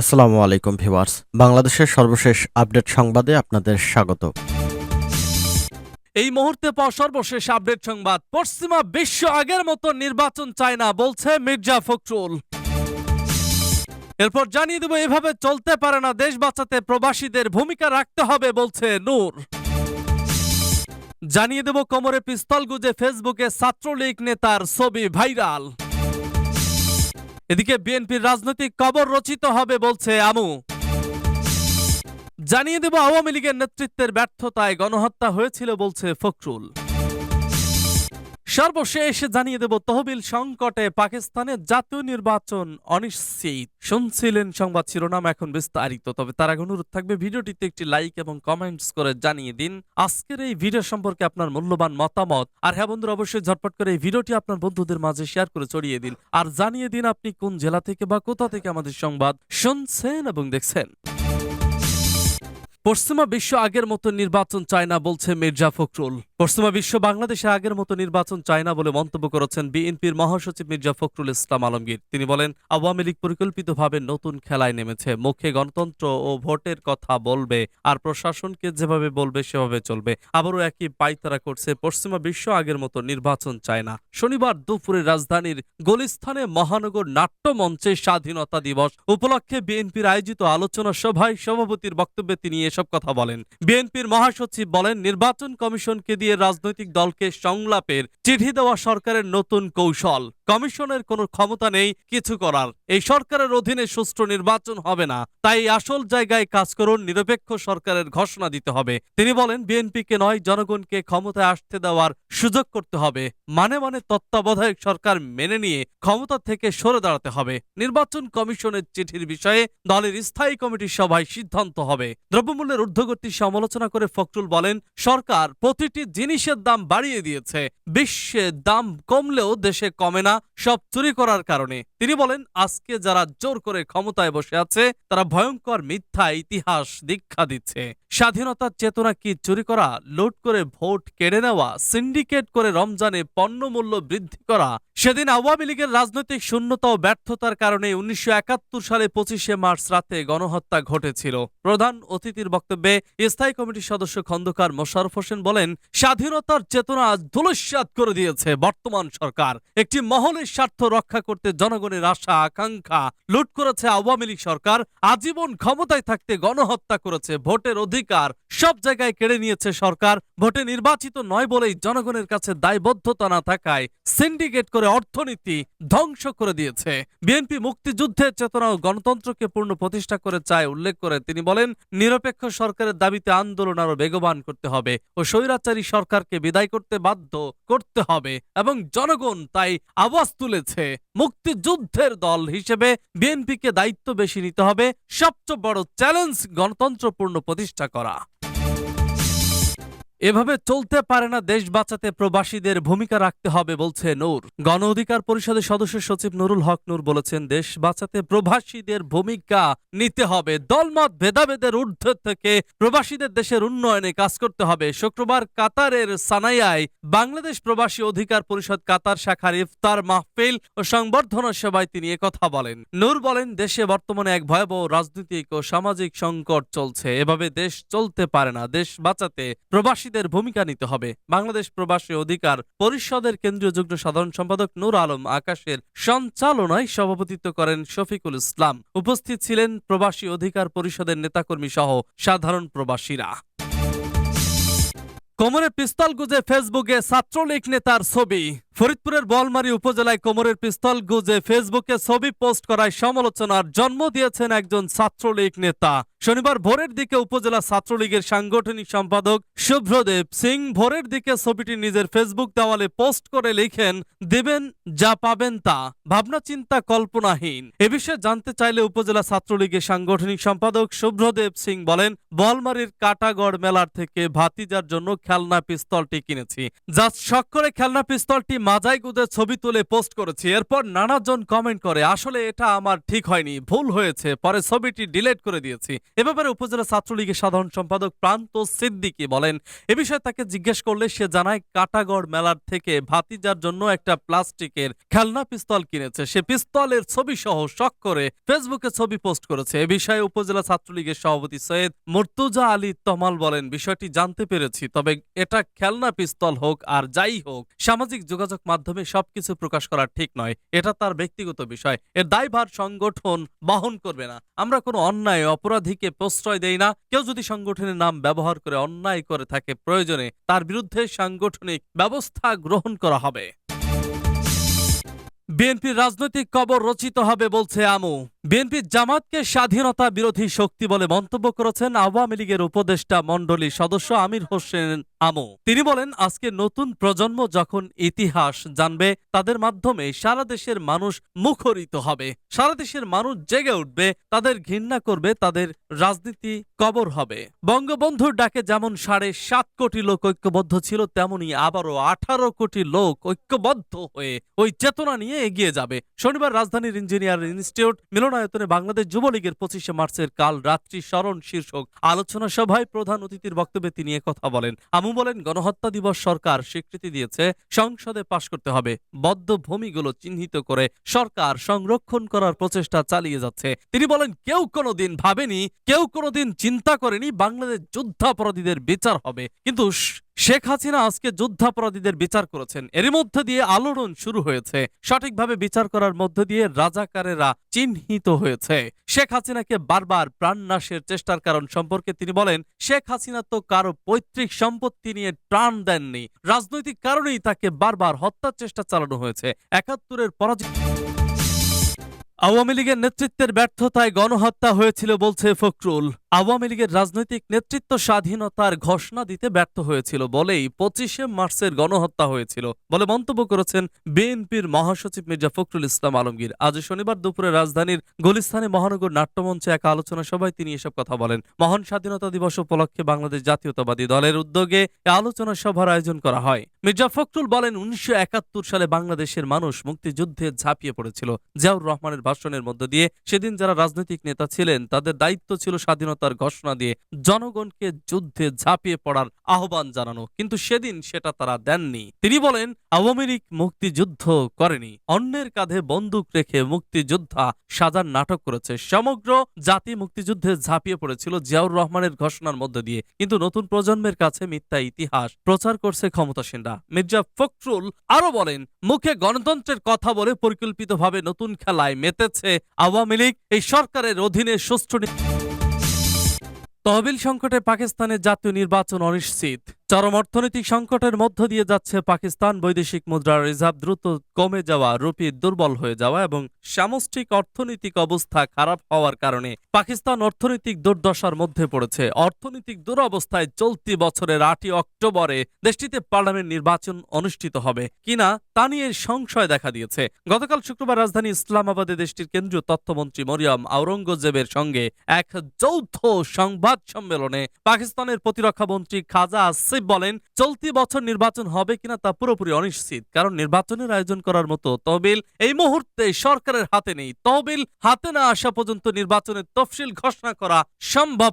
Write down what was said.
আসসালামু আলাইকুম ভিউয়ার্স। বাংলাদেশের সর্বশেষ আপডেট সংবাদে আপনাদের স্বাগত। এই মুহূর্তে পাওয়া সর্বশেষ আপডেট সংবাদ। পশ্চিমা বিশ্ব আগের মতো নির্বাচন চায় না, বলছে মির্জা ফখরুল। এরপর জানিয়ে দেব, এভাবে চলতে পারে না, দেশ বাঁচাতে প্রবাসীদের ভূমিকা রাখতে হবে, বলছে নূর। জানিয়ে দেব, কোমরে পিস্তল গুজে ফেসবুকে ছাত্রলীগ নেতার ছবি ভাইরাল। এদিকে বিএনপির রাজনৈতিক কবর রচিত হবে বলছে আমু। জানিয়ে দেব আওয়ামী লীগের নেতৃত্বের ব্যর্থতায় গণহত্যা হয়েছিল বলছে ফখরুল। সর্বশেষ জানিয়ে দেব, তহবিল সংকটে পাকিস্তানের জাতীয় নির্বাচন অনিশ্চিত। শুনছিলেন সংবাদ শিরোনাম এখন বিস্তারিত, তবে তার আগে অনুরোধ থাকবে, ভিডিওটিতে একটি লাইক এবং কমেন্টস করে জানিয়ে দিন। আজকের এই ভিডিও সম্পর্কে আপনার মূল্যবান মতামত। আর হ্যাঁ বন্ধুরা, অবশ্যই ঝটপট করে এই ভিডিওটি আপনার বন্ধুদের মাঝে শেয়ার করে ছড়িয়ে দিন। আর জানিয়ে দিন আপনি কোন জেলা থেকে বা কোথা থেকে আমাদের সংবাদ শুনছেন এবং দেখছেন। পশ্চিমা বিশ্ব আগের মতো নির্বাচন চায় না, বলছে মির্জা ফখরুল। পশ্চিমা বিশ্ব বাংলাদেশে আগের মতো নির্বাচন চায় না বলে মন্তব্য করেছেন বিএনপির মহাসচিব মির্জা ফখরুল ইসলাম আলমগীর। তিনি বলেন, আওয়ামী লীগ পরিকল্পিতভাবে নতুন খেলায় নেমেছে। মুখে গণতন্ত্র ও ভোটের কথা বলবে, আর প্রশাসনকে যেভাবে বলবে, সেভাবে চলবে। আবারও একই পাইতারা করছে, পশ্চিমা বিশ্ব আগের মতো নির্বাচন চায় না। শনিবার দুপুরে রাজধানীর গলিস্থানে মহানগর নাট্য মঞ্চে স্বাধীনতা দিবস উপলক্ষে বিএনপির আয়োজিত আলোচনা সভায় সভাপতির বক্তব্যে তিনি এসব কথা বলেন। বিএনপির মহাসচিব বলেন, নির্বাচন কমিশনকে দিয়ে রাজনৈতিক দলকে সংলাপের চিঠি দেওয়া সরকারের নতুন কৌশল। কমিশনের কোনো ক্ষমতা নেই, কিছু করার। এই সরকারের অধীনে সুষ্ঠু নির্বাচন হবে না। তাই আসল জায়গায় কাজ করুন, নিরপেক্ষ সরকারের ঘোষণা দিতে হবে। তিনি বলেন, বিএনপিকে নয়, জনগণকে ক্ষমতায় আসতে দেওয়ার সুযোগ করতে হবে। মানে মানে তত্ত্বাবধায়ক সরকার মেনে নিয়ে ক্ষমতা থেকে সরে দাঁড়াতে হবে। নির্বাচন কমিশনের চিঠির বিষয়ে দলের স্থায়ী কমিটির সভায় সিদ্ধান্ত হবে। দ্রব্যমূল্যের ঊর্ধ্বগতির সমালোচনা করে ফখরুল বলেন, সরকার প্রতিটি জিনিসের দাম বাড়িয়ে দিয়েছে। বিশ্বে দাম কমলেও দেশে কমে না। সব চুরি করার কারণে। তিনি বলেন, আজকে যারা জোর করে ক্ষমতায় বসে আছে, তারা ভয়ঙ্কর মিথ্যা ইতিহাস দীক্ষা দিচ্ছে। স্বাধীনতার চেতনা কি চুরি করা, লুট করে ভোট কেড়ে নেওয়া, সিন্ডিকেট করে রমজানে পণ্যমূল্য বৃদ্ধি করা, সেদিন আওয়ামী লীগের রাজনৈতিক শূন্যতা ও ব্যর্থতার কারণে উনিশশো একাত্তর সালে পঁচিশে মার্চ রাতে গণহত্যা ঘটেছিল। প্রধান অতিথির বক্তব্যে স্থায়ী কমিটির সদস্য খন্দকার মোশারফ হোসেন বলেন, স্বাধীনতার চেতনা আজ ধুলস্যাৎ করে দিয়েছে বর্তমান সরকার। একটি মহলের স্বার্থ রক্ষা করতে জনগণের আশা, আকাঙ্ক্ষা লুট করেছে আওয়ামী লীগ সরকার, আজীবন ক্ষমতায় থাকতে গণহত্যা করেছে, ভোটের অধিকার সব জায়গায় কেড়ে নিয়েছে সরকার। ভোটে নির্বাচিত নয় বলেই জনগণের কাছে দায়বদ্ধতা না থাকায় সিন্ডিকেট করে অর্থনীতি ধ্বংস করে দিয়েছে। বিএনপি মুক্তিযুদ্ধের চেতনা ও গণতন্ত্রকে পূর্ণ প্রতিষ্ঠা করে চায় উল্লেখ করে তিনি বলেন, নিরপেক্ষ সরকারের দাবিতে আন্দোলন আরও বেগবান করতে হবে ও স্বৈরাচারী সরকারকে বিদায় করতে বাধ্য করতে হবে এবং জনগণ তাই আওয়াজ তুলেছে। মুক্তিযুদ্ধের দল হিসেবে বিএনপিকে দায়িত্ব বেশি নিতে হবে। সবচেয়ে বড় চ্যালেঞ্জ গণতন্ত্রপূর্ণ প্রতিষ্ঠা করা। এভাবে চলতে পারে না দেশ বাঁচাতে প্রবাসীদের ভূমিকা রাখতে হবে বলছে নূর। গণ অধিকার পরিষদের সদস্য সচিব নুরুল হক নূর বলেছেন, দেশ বাঁচাতে প্রবাসীদের ভূমিকা নিতে হবে। দলমত ভেদাভেদের ঊর্ধ্বে থেকে প্রবাসীদের দেশের উন্নয়নে কাজ করতে হবে। শুক্রবার কাতারের সানাইয়ায় বাংলাদেশ প্রবাসী অধিকার পরিষদ কাতার শাখার ইফতার মাহফিল ও সংবর্ধনা সভায় তিনি কথা বলেন। নূর বলেন, দেশে বর্তমানে এক ভয়াবহ রাজনৈতিক ও সামাজিক সংকট চলছে। এভাবে দেশ চলতে পারে না। দেশ বাঁচাতে প্রবাসীদের ভূমিকা নিতে হবে। বাংলাদেশ প্রবাসী অধিকার পরিষদের কেন্দ্রীয় যুগ্ম সাধারণ সম্পাদক নূর আলম আকাশের সঞ্চালনায় সভাপতিত্ব করেন শফিকুল ইসলাম। উপস্থিত ছিলেন প্রবাসী অধিকার পরিষদের নেতাকর্মী সহ সাধারণ প্রবাসীরা। কোমরে পিস্তল গুজে ফেসবুকে ছাত্রলীগ নেতার ছবি। ফরিদপুরের বলমারী উপজেলায় কোমরের পিস্তল গুজে ফেসবুকে ছবি পোস্ট করায় সমালোচনার জন্ম দিয়েছেন একজন ছাত্রলীগ নেতা। শনিবার ভোরের দিকে উপজেলা ছাত্রলীগের সাংগঠনিক সম্পাদক শুভ্রদেব সিং ভোরের দিকে ছবিটি নিজের ফেসবুক দেওয়ালে পোস্ট করে লিখেন, দেবেন, যা পাবেন তা। ভাবনা, চিন্তা, কল্পনাহীন। এ বিষয়ে জানতে চাইলে উপজেলা ছাত্রলীগের সাংগঠনিক সম্পাদক শুভ্রদেব সিং বলেন, বলমারির কাটাগড় মেলার থেকে ভাতিজার জন্য খেলনা পিস্তলটি কিনেছি। যা শখ করে খেলনা পিস্তলটি মাজাই গুদে ছবি তুলে পোস্ট করেছি, এরপর নানাজন কমেন্ট করে, আসলে এটা আমার ঠিক হয়নি, ভুল হয়েছে, পরে ছবিটি ডিলিট করে দিয়েছি। এ ব্যাপারে উপজেলা ছাত্রলীগের সাধারণ সম্পাদক প্রান্ত সিদ্দিকী বলেন, এ বিষয়ে তাকে জিজ্ঞেস করলে সে জানায় কাটাগড় মেলার থেকে ভাতিজার জন্য একটা প্লাস্টিকের খেলনা পিস্তল কিনেছে। সে পিস্তলের ছবি সহ শখ করে ফেসবুকে ছবি পোস্ট করেছে। এ বিষয়ে উপজেলা ছাত্রলীগের সভাপতি সৈয়দ মুর্তুজা আলী তমাল বলেন, বিষয়টি জানতে পেরেছি, তবে এটা খেলনা পিস্তল হোক আর যাই হোক, সামাজিক যোগাযোগ মাধ্যমে সবকিছু প্রকাশ করা ঠিক নয়। এটা তার ব্যক্তিগত বিষয়। এর দায়ভার সংগঠন বহন করবে না। আমরা কোনো অন্যায় অপরাধীকে প্রশ্রয় দেই না। কেউ যদি সংগঠনের নাম ব্যবহার করে অন্যায় করে থাকে প্রয়োজনে তার বিরুদ্ধে সাংগঠনিক ব্যবস্থা গ্রহণ করা হবে। বিএনপির রাজনৈতিক কবর রচিত হবে বলছে আমু। বিএনপির জামাতকে স্বাধীনতা বিরোধী শক্তি বলে মন্তব্য করেছেন আওয়ামী লীগের উপদেষ্টা মণ্ডলী সদস্য আমির হোসেন আমু। তিনি বলেন, আজকে নতুন প্রজন্ম যখন ইতিহাস জানবে, তাদের মাধ্যমে সারা দেশের মানুষ মুখরিত হবে। সারা দেশের মানুষ জেগে উঠবে, তাদের ঘৃণা করবে, তাদের রাজনীতি কবর হবে। বঙ্গবন্ধুর ডাকে যেমন সাড়ে সাত কোটি লোক ঐক্যবদ্ধ ছিল, তেমনি আবারও আঠারো কোটি লোক ঐক্যবদ্ধ হয়ে ওই চেতনা নিয়ে এগিয়ে যাবে। শনিবার রাজধানীর ইঞ্জিনিয়ার ইনস্টিটিউট মিলনায়তনে বাংলাদেশ যুবলীগের পঁচিশে মার্চের কাল রাত্রি স্মরণ শীর্ষক আলোচনা সভায় প্রধান অতিথির বক্তব্যে তিনি কথা বলেন। আমু বলেন, গণহত্যা দিবস সরকার স্বীকৃতি দিয়েছে, সংসদে পাশ করতে হবে। বদ্ধ ভূমিগুলো চিহ্নিত করে সরকার সংরক্ষণ করার প্রচেষ্টা চালিয়ে যাচ্ছে। তিনি বলেন, কেউ কোনোদিন ভাবেনি, কেউ কোনোদিন চিন্তা করেনি বাংলাদেশ যুদ্ধাপরাধীদের বিচার হবে। কিন্তু শেখ হাসিনা আজকে যুদ্ধাপরাধীদের বিচার করেছেন। এরই মধ্যে দিয়ে আলোড়ন শুরু হয়েছে। সঠিকভাবে বিচার করার মধ্য দিয়ে রাজাকারেরা চিহ্নিত হয়েছে। শেখ হাসিনাকে বারবার প্রাণনাশের চেষ্টার কারণ সম্পর্কে তিনি বলেন, শেখ হাসিনা তো কারও পৈতৃক সম্পত্তি নিয়ে প্রাণ দেননি। রাজনৈতিক কারণেই তাকে বারবার হত্যার চেষ্টা চালানো হয়েছে। একাত্তরের পরাজয় আওয়ামী লীগের নেতৃত্বের ব্যর্থতায় গণহত্যা হয়েছিল বলছে ফখরুল। আওয়ামী লীগের রাজনৈতিক নেতৃত্ব স্বাধীনতার ঘোষণা দিতে ব্যর্থ হয়েছিল বলেই পঁচিশে মার্চের গণহত্যা হয়েছিল বলে মন্তব্য করেছেন বিএনপির মহাসচিব মির্জা ফখরুল ইসলাম আলমগীর। আজ শনিবার দুপুরে রাজধানীর গুলিস্তানে মহানগর নাট্যমঞ্চে এক আলোচনা সভায় তিনি এসব কথা বলেন। মহান স্বাধীনতা দিবস উপলক্ষে বাংলাদেশ জাতীয়তাবাদী দলের উদ্যোগে আলোচনা সভার আয়োজন করা হয়। মির্জা ফখরুল বলেন, উনিশশো একাত্তর সালে বাংলাদেশের মানুষ মুক্তিযুদ্ধে ঝাঁপিয়ে পড়েছিল। জিয়াউর রহমানের ভাষণের মধ্য দিয়ে সেদিন যারা রাজনৈতিক নেতা ছিলেন, তাদের দায়িত্ব ছিল স্বাধীনতার ঘোষণা দিয়ে জনগণকে যুদ্ধে ঝাঁপিয়ে পড়ার আহ্বান জানানো। কিন্তু সেদিন সেটা তারা দেননি। তিনি বলেন, আওয়ামী লীগ মুক্তিযুদ্ধ করেনি। অন্যের কাঁধে বন্দুক রেখে মুক্তিযোদ্ধা সাজার নাটক করেছে। সমগ্র জাতি মুক্তিযুদ্ধে ঝাঁপিয়ে পড়েছিল জিয়াউর রহমানের ঘোষণার মধ্য দিয়ে। কিন্তু নতুন প্রজন্মের কাছে মিথ্যা ইতিহাস প্রচার করছে ক্ষমতাসীনরা। মির্জা ফখরুল আরও বলেন, মুখে গণতন্ত্রের কথা বলে পরিকল্পিতভাবে নতুন খেলায় মেতেছে আওয়ামী লীগ এই সরকারের অধীনে সুষ্ঠু তহবিল সংকটে পাকিস্তানের জাতীয় নির্বাচন অনিশ্চিত। চরম অর্থনৈতিক সংকটের মধ্য দিয়ে যাচ্ছে পাকিস্তান। বৈদেশিক মুদ্রার রিজার্ভ দ্রুত কমে যাওয়া, রুপি দুর্বল হয়ে যাওয়া এবং সামষ্টিক অর্থনৈতিক অবস্থা খারাপ হওয়ার কারণে পাকিস্তান অর্থনৈতিক দুর্দশার মধ্যে পড়েছে। অর্থনৈতিক দুরবস্থায় চলতি বছরের আটই অক্টোবরে দেশটিতে পার্লামেন্ট নির্বাচন অনুষ্ঠিত হবে। কিনা তা নিয়ে সংশয় দেখা দিয়েছে। গতকাল শুক্রবার রাজধানী ইসলামাবাদে দেশটির কেন্দ্রীয় তথ্যমন্ত্রী মরিয়ম আওরঙ্গজেবের সঙ্গে এক যৌথ সংবাদ সম্মেলনে পাকিস্তানের প্রতিরক্ষা মন্ত্রী খাজা আসিফ বলেন, চলতি বছর নির্বাচন হবে কিনা তা পুরোপুরি অনিশ্চিত, কারণ নির্বাচনের আয়োজন করার মতো তহবিল এই মুহূর্তে সরকারের হাতে নেই। তহবিল হাতে না আসা পর্যন্ত নির্বাচনের তফসিল ঘোষণা করা সম্ভব